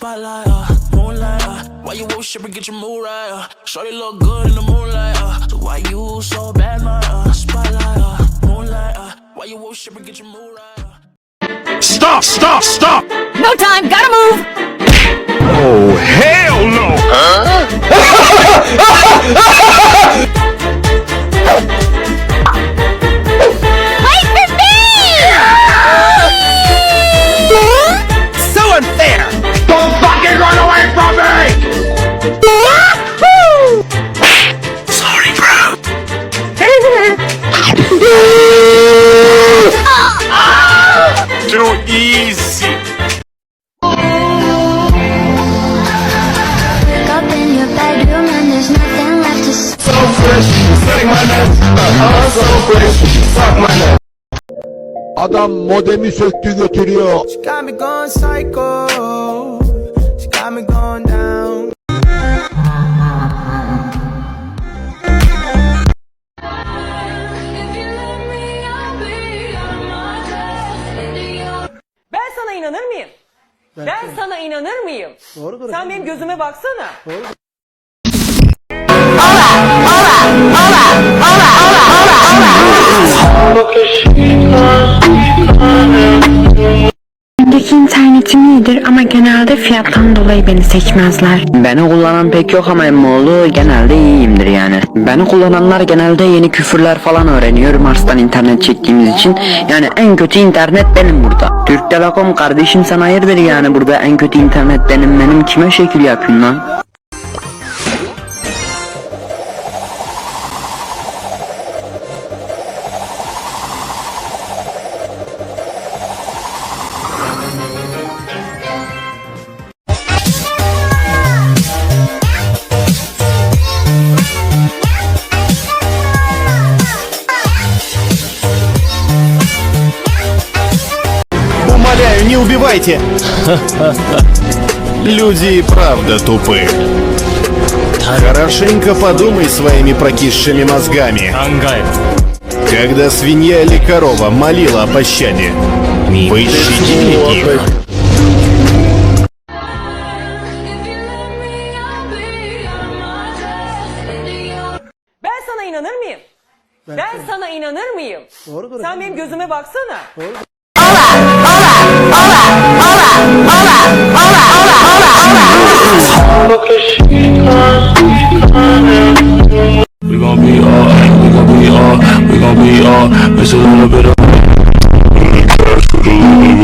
spotlight, uh, moonlight, uh, why you worship and get your mood right, uh, shorty look good in the moonlight, uh, so why you so bad, my, uh, spotlight, uh, moonlight, uh, why you worship and get your mood right, uh. Stop, stop, stop! My nuts. Adam modemi söktü götürüyor. İnanır mıyım? Doğrudur. Sen benim gözüme baksana. Bendeki iyidir ama genelde fiyattan dolayı beni seçmezler. Beni kullanan pek yok ama emmoğlu genelde iyiyimdir yani. Beni kullananlar genelde yeni küfürler falan öğreniyor Mars'tan internet çektiğimiz için. Yani en kötü internet benim burada. Türk Telekom kardeşim sen hayırdır yani burada en kötü internet benim benim kime şekil yapıyorsun lan? Не убивайте! Люди и правда тупы. Хорошенько подумай своими прокисшими мозгами. Когда свинья или корова молила о пощаде, пощадили их. Ben sana inanır mıyım? Ben, sana inanır mıyım? Doğrudur. Sen benim gözüme baksana. We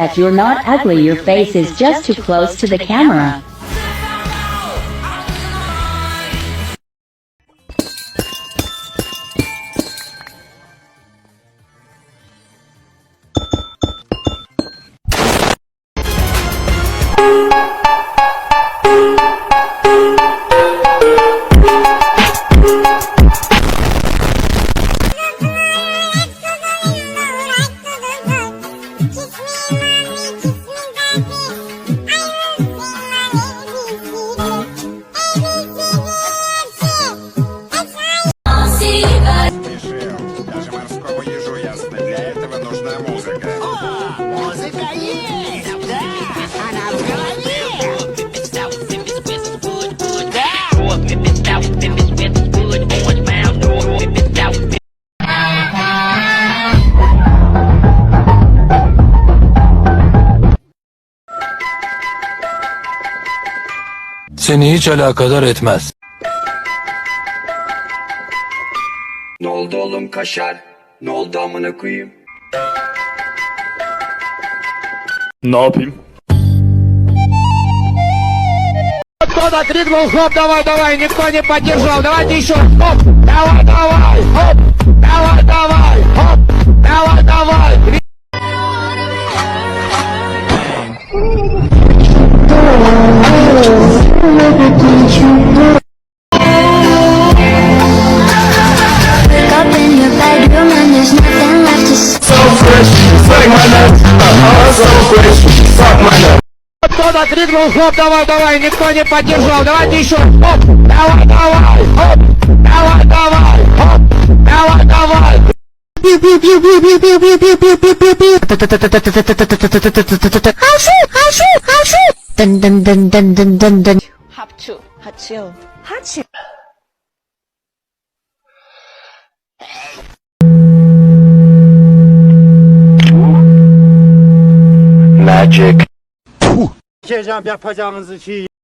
That you're not ugly, your face is just too close to the camera. Seni hiç alakadar etmez. Ne oldu oğlum kaşar? Ne oldu amına koyayım? Ne yapayım? кто-то крикнул, хоп, давай, давай, никто не поддержал, давайте еще, хоп, давай, давай, хоп, Кто-то крикнул, хоп, давай, давай, никто не поддержал, давайте еще, хоп, давай, давай, хоп, давай, давай, хоп, давай, давай. Hapçu. Haçıl. Haçıl. Magic. Yapacağımız şey